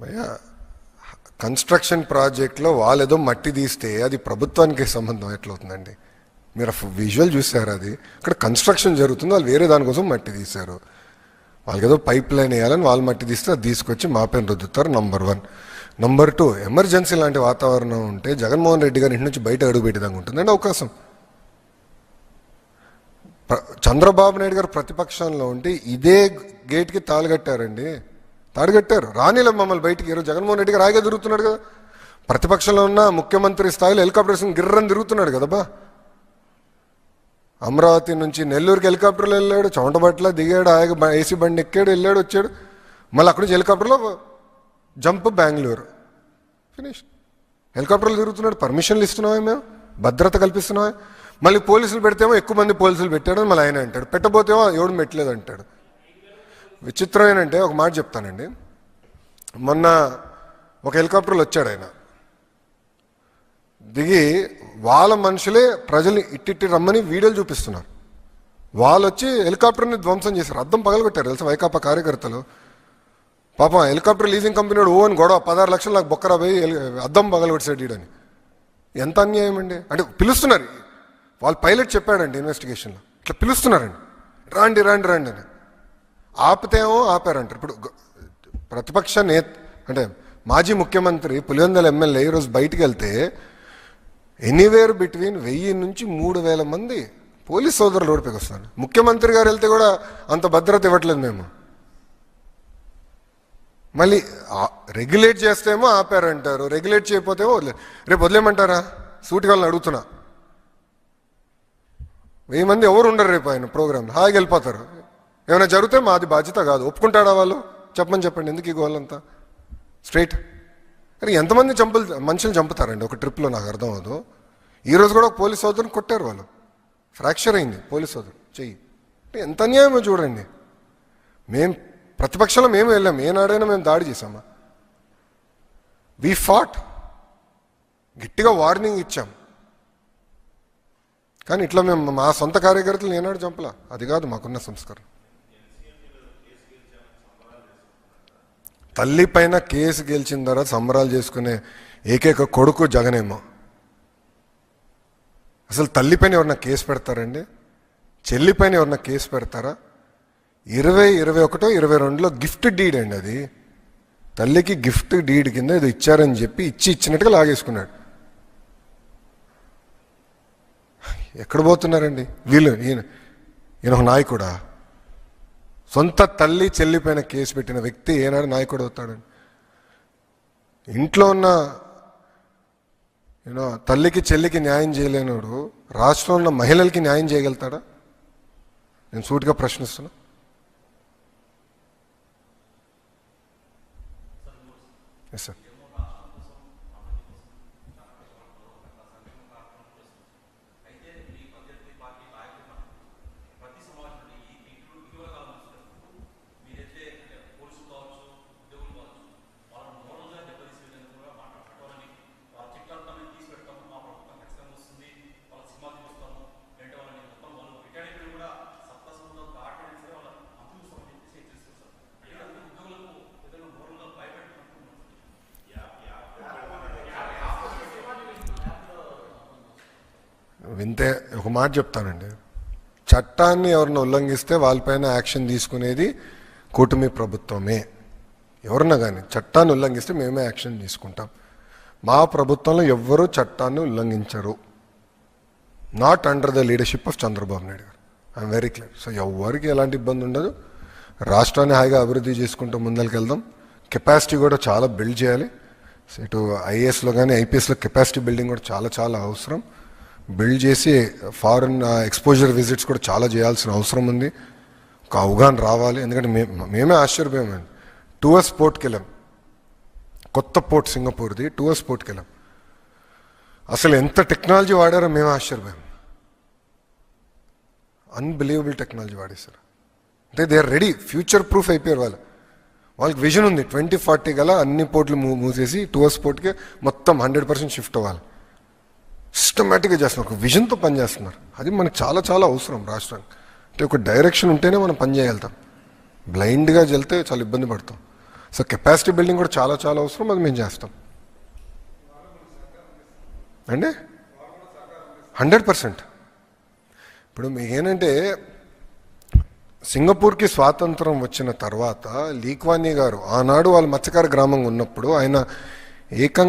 భయ్యా కన్స్ట్రక్షన్ ప్రాజెక్ట్లో వాళ్ళు ఏదో మట్టి తీస్తే అది ప్రభుత్వానికి సంబంధం. ఎట్లవుతుందండి? మీరు విజువల్ చూసారు అది? ఇక్కడ కన్స్ట్రక్షన్ జరుగుతుంది వాళ్ళు వేరే దానికోసం మట్టి తీశారు. వాళ్ళకి ఏదో పైప్ లైన్ వేయాలని వాళ్ళు మట్టి తీస్తే అది తీసుకొచ్చి మా పైన రుద్దుతారు number one. Number two emergency లాంటి వాతావరణం ఉంటే జగన్మోహన్ రెడ్డి గారి ఇంటి నుంచి బయట అడుగుపెట్టేదానికి ఉంటుందండి అవకాశం. చంద్రబాబు నాయుడు గారు ప్రతిపక్షంలో ఉంటే ఇదే గేట్కి తాళగట్టారండి తాడుగట్టారు రానిలే మమ్మల్ని బయటికి. ఈరోజు జగన్మోహన్ రెడ్డి గారు తిరుగుతున్నాడు కదా. ప్రతిపక్షంలో ఉన్న ముఖ్యమంత్రి స్థాయిలో హెలికాప్టర్స్ గిర్రని తిరుగుతున్నాడు కదా బా అమరావతి నుంచి నెల్లూరుకి హెలికాప్టర్లో వెళ్ళాడు. చౌంటబట్ల దిగాడు. ఆయన ఏసీ బండి ఎక్కాడు వెళ్ళాడు వచ్చాడు. మళ్ళీ అక్కడి నుంచి హెలికాప్టర్లో జంప్ బెంగళూరు. ఫినిష్ హెలికాప్టర్లు తిరుగుతున్నాడు. పర్మిషన్లు ఇస్తున్నామే మేము. భద్రత కల్పిస్తున్నామే. మళ్ళీ పోలీసులు పెడితేమో ఎక్కువ మంది పోలీసులు పెట్టాడు మళ్ళీ ఆయన అంటాడు. పెట్టబోతేమో ఎవడు పెట్టలేదు అంటాడు విచిత్రం ఏంటంటే ఒక మాట చెప్తానండి. మొన్న ఒక హెలికాప్టర్లో వచ్చాడు ఆయన. దిగి వాళ్ళ మనుషులే ప్రజల్ని ఇట్టిట్టి రమ్మని వీడియోలు చూపిస్తున్నారు. వాళ్ళు వచ్చి హెలికాప్టర్ని ధ్వంసం చేశారు. అద్దం పగలగొట్టారు తెలుసా వైకాపా కార్యకర్తలు? పాపం హెలికాప్టర్ లీజింగ్ కంపెనీ ఓ అని గొడవ పదహారు లక్షలు నాకు బొక్కరా పోయి అద్దం పగలగొట్టాడు ఈడని. ఎంత అన్యాయం అండి? అంటే పిలుస్తున్నారు. వాళ్ళు పైలట్ చెప్పాడండి ఇన్వెస్టిగేషన్లో. ఇట్లా పిలుస్తున్నారండి. రాండి రాండి రాండి అని. ఆపితేమో ఆపారంటారు. ఇప్పుడు ప్రతిపక్ష నేత అంటే మాజీ ముఖ్యమంత్రి పులివెందల ఎమ్మెల్యే ఈరోజు బయటికి వెళ్తే ఎనీవేర్ బిట్వీన్ వెయ్యి నుంచి మూడు వేల మంది పోలీస్ సోదరులు ఓడిపోయి వస్తున్నారు. ముఖ్యమంత్రి గారు వెళ్తే కూడా అంత భద్రత ఇవ్వట్లేదు మేము. మళ్ళీ రెగ్యులేట్ చేస్తేమో ఆపారంటారు. రెగ్యులేట్ చేయకపోతేమో వదిలే రేపు వదిలేమంటారా సూటిగా వాళ్ళని అడుగుతున్నా. వెయ్యి మంది ఎవరు ఉండరు రేపు ఆయన ప్రోగ్రాంలో. హాయిగా వెళ్ళిపోతారు. ఏమైనా జరిగితే మాది బాధ్యత కాదు. ఒప్పుకుంటాడా వాళ్ళు? చెప్పమని చెప్పండి. ఎందుకు ఈ గోలంతా? స్ట్రైట్ అరే ఎంతమంది చంపులు మనుషులు చంపుతారండి? ఒక ట్రిప్లో నాకు అర్థం అవ్వదు. ఈరోజు కూడా ఒక పోలీస్ సోదరుని కొట్టారు వాళ్ళు. ఫ్రాక్చర్ అయింది పోలీస్ సోదరు. చెయ్యి. అంటే ఎంత అన్యాయమో చూడండి. మేం ప్రతిపక్షంలో మేము వెళ్ళాం. ఏనాడైనా మేము దాడి చేసామా వి ఫాట్ గట్టిగా వార్నింగ్ ఇచ్చాం. కానీ ఇట్లా మేము మా సొంత కార్యకర్తలు ఏనాడు చంపలా? అది కాదు మాకున్న సంస్కారం తల్లి పైన కేసు గెలిచిన తర్వాత సంబరాలు చేసుకునే ఏకైక కొడుకు జగనేమో. అసలు తల్లి పైన ఎవరన్నా కేసు పెడతారండి? చెల్లి పైన ఎవరన్నా కేసు పెడతారా? ఇరవై ఇరవై ఒకటో ఇరవై రెండులో గిఫ్ట్ డీడ్ అండి అది. తల్లికి గిఫ్ట్ డీడ్ కింద ఇది ఇచ్చారని చెప్పి ఇచ్చి ఇచ్చినట్టుగా లాగేసుకున్నాడు. ఎక్కడ పోతున్నారండి? వీళ్ళు ఈయన ఈయన ఒక నాయకుడా? సొంత తల్లి చెల్లిపోయిన కేసు పెట్టిన వ్యక్తి ఏనాడు నాయకుడు అవుతాడండి ఇంట్లో ఉన్న యూనో తల్లికి చెల్లికి న్యాయం చేయలేనోడు రాష్ట్రంలో ఉన్న మహిళలకి న్యాయం చేయగలుగుతాడా? నేను సూటిగా ప్రశ్నిస్తున్నా. ఎస్ సార్ వింతే ఒక మాట చెప్తానండి. చట్టాన్ని ఎవరిని ఉల్లంఘిస్తే వాళ్ళపైన యాక్షన్ తీసుకునేది కూటమి ప్రభుత్వమే. ఎవరన్నా కానీ చట్టాన్ని ఉల్లంఘిస్తే మేమే యాక్షన్ తీసుకుంటాం. మా ప్రభుత్వంలో ఎవ్వరూ చట్టాన్ని ఉల్లంఘించరు. Not under the leadership of Chandrababu Naidu గారు. ఐఎమ్ వెరీ క్లియర్ సో ఎవరికి ఎలాంటి ఇబ్బంది ఉండదు. రాష్ట్రాన్ని హాయిగా అభివృద్ధి చేసుకుంటూ ముందరికి వెళ్దాం కెపాసిటీ కూడా చాలా బిల్డ్ చేయాలి. ఇటు ఐఏఎస్లో కానీ ఐపీఎస్లో కెపాసిటీ బిల్డింగ్ కూడా చాలా చాలా అవసరం. బిల్డ్ చేసి ఫారెన్ ఎక్స్పోజర్ విజిట్స్ కూడా చాలా చేయాల్సిన అవసరం ఉంది. ఒక అవగాహన రావాలి. ఎందుకంటే మే మేమే ఆశ్చర్యపోయామండి. టూఎస్ పోర్ట్కి వెళ్ళాం. కొత్త పోర్ట్ సింగపూర్ది టూఎస్ పోర్ట్కి వెళ్ళాం. అసలు ఎంత టెక్నాలజీ వాడారో మేము ఆశ్చర్యపోయాం. అన్బిలీవబుల్ టెక్నాలజీ వాడేశారు. అంటే they are ready future proof అయిపోయారు వాళ్ళు. వాళ్ళకి విజన్ ఉంది. ట్వంటీ ఫార్టీ గల అన్ని పోర్ట్లు మూ మూసేసి టూఎస్ పోర్ట్కి మొత్తం హండ్రెడ్ పర్సెంట్ షిఫ్ట్ అవ్వాలి. సిస్టమేటిక్గా చేస్తున్నారు. ఒక విజన్తో పనిచేస్తున్నారు అది మనకు చాలా చాలా అవసరం రాష్ట్రానికి. అంటే ఒక డైరెక్షన్ ఉంటేనే మనం పని చేయగలుగుతాం. బ్లైండ్గా వెళ్తే చాలా ఇబ్బంది పడతాం. సో కెపాసిటీ బిల్డింగ్ కూడా చాలా చాలా అవసరం. అది మేము చేస్తాం. అండి? Hundred percent. ఇప్పుడు మీకు సింగపూర్కి స్వాతంత్రం వచ్చిన తర్వాత లీక్వానీ గారు ఆనాడు వాళ్ళ మత్స్యకార గ్రామంగా ఉన్నప్పుడు ఆయన ఏకంగా